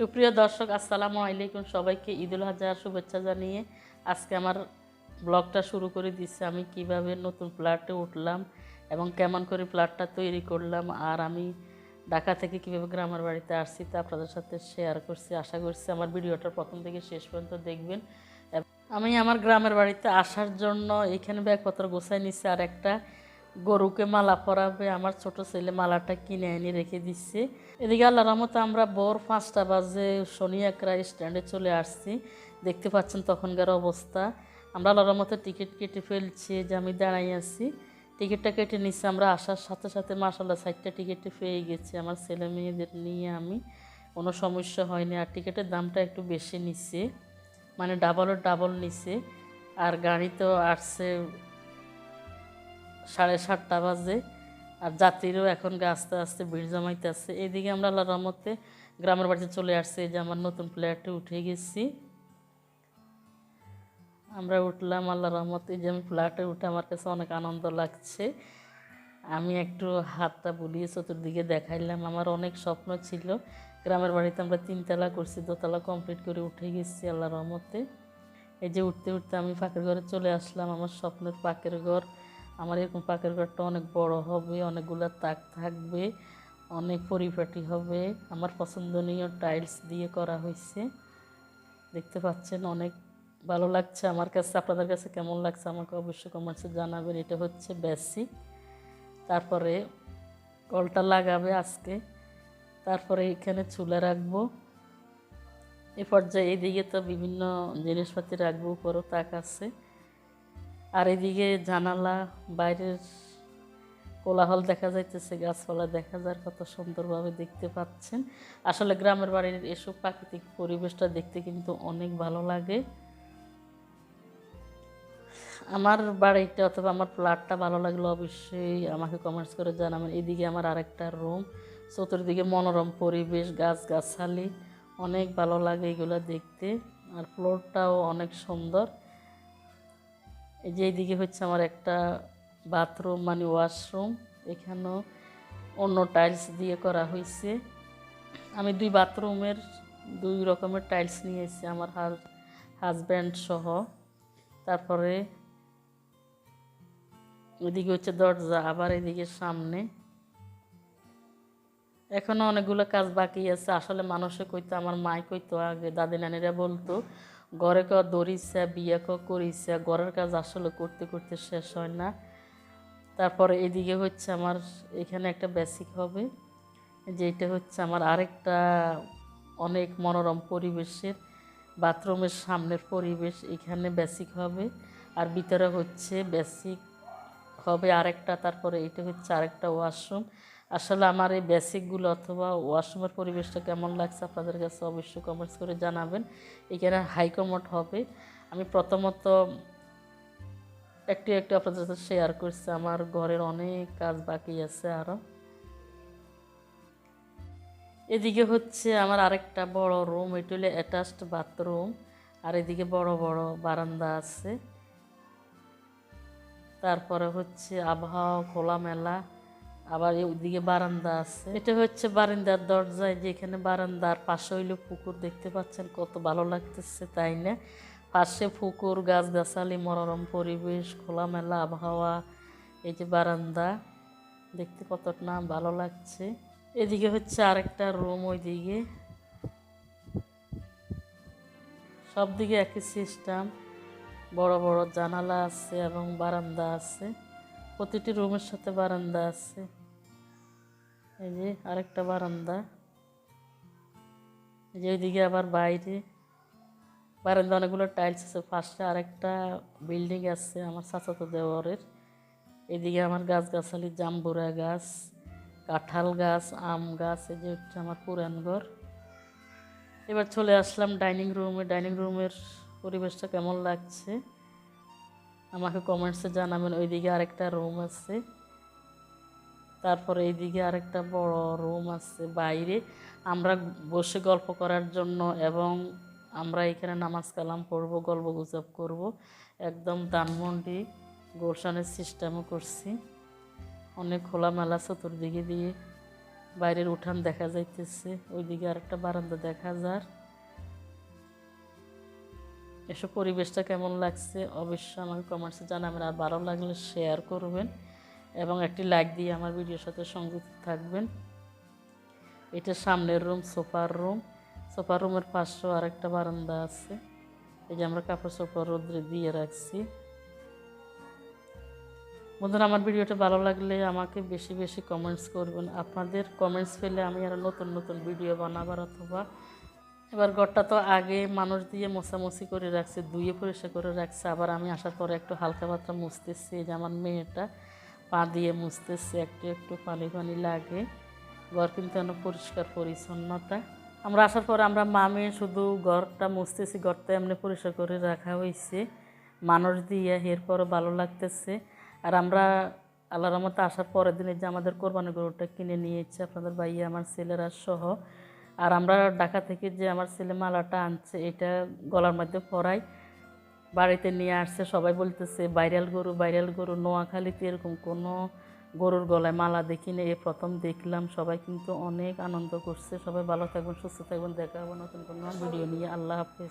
সুপ্রিয় দর্শক, আসসালামু আলাইকুম সবাইকে ঈদুল হাজার শুভেচ্ছা জানিয়ে আজকে আমার ব্লগটা শুরু করে দিচ্ছে। আমি কীভাবে নতুন ফ্ল্যাটে উঠলাম এবং কেমন করে ফ্ল্যাটটা তৈরি করলাম আর আমি ঢাকা থেকে কীভাবে গ্রামের বাড়িতে আসছি তা আপনাদের সাথে শেয়ার করছি। আশা করছি আমার ভিডিওটা প্রথম থেকে শেষ পর্যন্ত দেখবেন। আমি আমার গ্রামের বাড়িতে আসার জন্য এখানে ব্যাগপত্র গোছাই নিচ্ছি আর একটা গরুকে মালা পরাবে, আমার ছোট ছেলে মালাটা কিনে এনে রেখে দিচ্ছে। এদিকে আল্লাহ রহমতে আমরা ভোর পাঁচটা বাজে শনি একরা স্ট্যান্ডে চলে আসছি। দেখতে পাচ্ছেন তখনকার অবস্থা। আমরা আল্লাহ রহমতে টিকিট কেটে ফেলছি, যে আমি দাঁড়াই আছি। টিকিটটা কেটে নিচ্ছি আমরা আসার সাথে সাথে মাসাল্লাহ সাইডটা টিকিটে পেয়ে গেছি। আমার ছেলে মেয়েদের নিয়ে আমি, কোনো সমস্যা হয়নি। আর টিকিটের দামটা একটু বেশি নিচ্ছে মানে ডাবলের ডাবল নিচ্ছে আর গাড়ি তো আসছে সাড়ে সাতটা বাজে। আর যাত্রীরও এখন আস্তে আস্তে ভিড় জমাইতে আসছে এদিকে আমরা আল্লাহ রহমতে গ্রামের বাড়িতে চলে আসছে। এই যে আমার নতুন ফ্ল্যাটে উঠে গেছি। আমরা উঠলাম আল্লাহ রহমতে। যে আমি ফ্ল্যাটে উঠে আমার কাছে অনেক আনন্দ লাগছে। আমি একটু হাতটা বুলিয়ে চতুর্দিকে দেখাইলাম। আমার অনেক স্বপ্ন ছিল। গ্রামের বাড়িতে আমরা তিনতলা করছি, দোতলা কমপ্লিট করে উঠে গেছি আল্লাহ রহমতে। এই যে উঠতে উঠতে আমি পাকের ঘরে চলে আসলাম। আমার স্বপ্নের পাকের ঘর। আমার এরকম পাকের ঘরটা অনেক বড় হবে, অনেকগুলো তাক থাকবে, অনেক পরিপাটি হবে। আমার পছন্দনীয় টাইলস দিয়ে করা হয়েছে। দেখতে পাচ্ছেন অনেক ভালো লাগছে আমার কাছে। আপনাদের কাছে কেমন লাগছে আমাকে অবশ্যই কমেন্টসে জানাবেন। এটা হচ্ছে বেসিক তারপরে কলটা লাগাবে আজকে। তারপরে এখানে চুলা রাখব। এ পর্যায়ে এদিকে তো বিভিন্ন জিনিসপাতি রাখব, উপরও তাক আছে। আর এদিকে জানালা, বাইরের কোলাহল দেখা যাইতেছে, গাছপালা দেখা যায় কত সুন্দরভাবে দেখতে পাচ্ছেন। আসলে গ্রামের বাড়ির এসব প্রাকৃতিক পরিবেশটা দেখতে কিন্তু অনেক ভালো লাগে। আমার বাড়িটা অথবা আমার ফ্ল্যাটটা ভালো লাগল অবশ্যই আমাকে কমেন্টস করে জানাবেন। এদিকে আমার আরেকটা রুম চতুর্দিকে মনোরম পরিবেশ গাছ গাছালি অনেক ভালো লাগে এগুলো দেখতে। আর ফ্লোরটাও অনেক সুন্দর। এই যে এইদিকে হচ্ছে আমার একটা বাথরুম মানে ওয়াশরুম। এখানেও অন্য টাইলস দিয়ে করা হয়েছে আমি দুই বাথরুমের দুই রকমের টাইলস নিয়ে এসেছি আমার হাজব্যান্ড সহ। তারপরে এদিকে হচ্ছে দরজা, আবার এদিকে সামনে। এখনও অনেকগুলো কাজ বাকি আছে। আসলে মানুষে কইতো, আমার মাই কইতো আগে দাদি নানিরা বলতো ঘরে ক দরিসা বিয়ে ক করিসা ঘরের কাজ আসলে করতে করতে শেষ হয় না। তারপরে এদিকে হচ্ছে আমার এখানে একটা বেসিক হবে যে এটা হচ্ছে আমার আরেকটা অনেক মনোরম পরিবেশের, বাথরুমের সামনের পরিবেশ এখানে বেসিক হবে। আর ভিতরে হচ্ছে বেসিক হবে আরেকটা, তারপরে এটা হচ্ছে আরেকটা ওয়াশরুম আসলে আমার এই বেসিকগুলো অথবা ওয়াশরুমের পরিবেশটা কেমন লাগছে আপনাদের কাছে অবশ্যই কমেন্টস করে জানাবেন। এখানে হাইকমোট হবে। আমি প্রথমত একটু একটু আপনাদের সাথে শেয়ার করছি। আমার ঘরের অনেক কাজ বাকি আছে আরও এদিকে হচ্ছে আমার আরেকটা বড় রুম এটি হলো অ্যাটাচড বাথরুম আর এদিকে বড় বড় বারান্দা আছে। তারপরে হচ্ছে আবহাওয়া খোলামেলা। আবার ওইদিকে বারান্দা আছে। এটা হচ্ছে বারান্দার দরজায়, যেখানে বারান্দার পাশে হইল পুকুর। দেখতে পাচ্ছেন কত ভালো লাগতেছে, তাই না? পাশে পুকুর, গাছগাছালি, মনোরম পরিবেশ, খোলামেলা আবহাওয়া, এই যে বারান্দা, দেখতে কতটা না ভালো লাগছে। এদিকে হচ্ছে আরেকটা রুম ওইদিকে। সব দিকে একই সিস্টেম, বড় বড় জানালা আছে এবং বারান্দা আছে। প্রতিটি রুমের সাথে বারান্দা আছে। এই যে আরেকটা বারান্দা। এই যে ওইদিকে আবার বাইরে। বারান্দা অনেকগুলো টাইলস আছে, পাশে আরেকটা বিল্ডিং আছে আমার চাচাতো দেওয়ারের এদিকে আমার গাছগাছালি, জাম্বুরা গাছ, কাঁঠাল গাছ, আম গাছ, এই যে হচ্ছে আমার পুরান ঘর। এবার চলে আসলাম ডাইনিং রুমে। ডাইনিং রুমের পরিবেশটা কেমন লাগছে? আমাকে কমেন্টসে জানাবেন। ওইদিকে আরেকটা রুম আছে। তারপরে এইদিকে আরেকটা বড় রুম আছে বাইরে। আমরা বসে গল্প করার জন্য এবং আমরা এখানে নামাজ কালাম পড়ব গল্প গুজব করব। একদম ধানমন্ডি গোরসানের সিস্টেমও করছি। অনেক খোলামেলা চতুর্দিকে দিয়ে বাইরের উঠান দেখা যাইতেছে। ওইদিকে আরেকটা বারান্দা দেখা যার। এসব পরিবেশটা কেমন লাগছে? অবশ্যই আমাকে কমেন্টসে জানাবেন আর ভালো লাগলে শেয়ার করবেন। এবং একটি লাইক দিয়ে আমার ভিডিওর সাথে সংযুক্ত থাকবেন। এটা সামনের রুম, সোফার রুম। সোফার রুমের পাশেও আরেকটা বারান্দা আছে। এই যে আমরা কাপড় চোপড় রোদ্রে দিয়ে রাখছি। বন্ধুরা, আমার ভিডিওটা ভালো লাগলে আমাকে বেশি বেশি কমেন্টস করবেন। আপনাদের কমেন্টস পেলে আমি আরও নতুন নতুন ভিডিও বানাবার অথবা এবার ঘরটা তো আগে মানুষ দিয়ে মোছামুছি করে রাখছে, ধুয়ে পরিষ্কার করে রাখছে। আবার আমি আসার পরে একটু হালকা পাতলা মুছতেছি। এই যে আমার মেয়েটা পা দিয়ে মুছতেছে, একটু একটু পানি পানি লাগে। ঘর কিন্তু অনেক পরিষ্কার, পরিচ্ছন্নতা। আমরা আসার পর আমরা মামে শুধু ঘরটা মুছতেছি, ঘরটা এমনি পরিষ্কার করে রাখা হয়েছে মানুষ দিয়ে এরপরও ভালো লাগতেছে। আর আমরা আল্লাহর রহমতে আসার পরের দিনে যে আমাদের কোরবানি গরুটা কিনে নিয়েছে আপনাদের ভাইয়া, আমার ছেলেরা সহ। আর আমরা ঢাকা থেকে যে আমার ছেলে মালাটা আনছে, এটা গলার মধ্যে পরাই বাড়িতে নিয়ে আসছে, সবাই বলতেছে, ভাইরাল গরু ভাইরাল গরু। নোয়াখালীতে এরকম কোনো গরুর গলায় মালা দেখি না এ প্রথম দেখলাম। সবাই কিন্তু অনেক আনন্দ করছে। সবাই ভালো থাকবেন, সুস্থ থাকবেন। দেখা হব নতুন কোনো ভিডিও নিয়ে। আল্লাহ হাফেজ।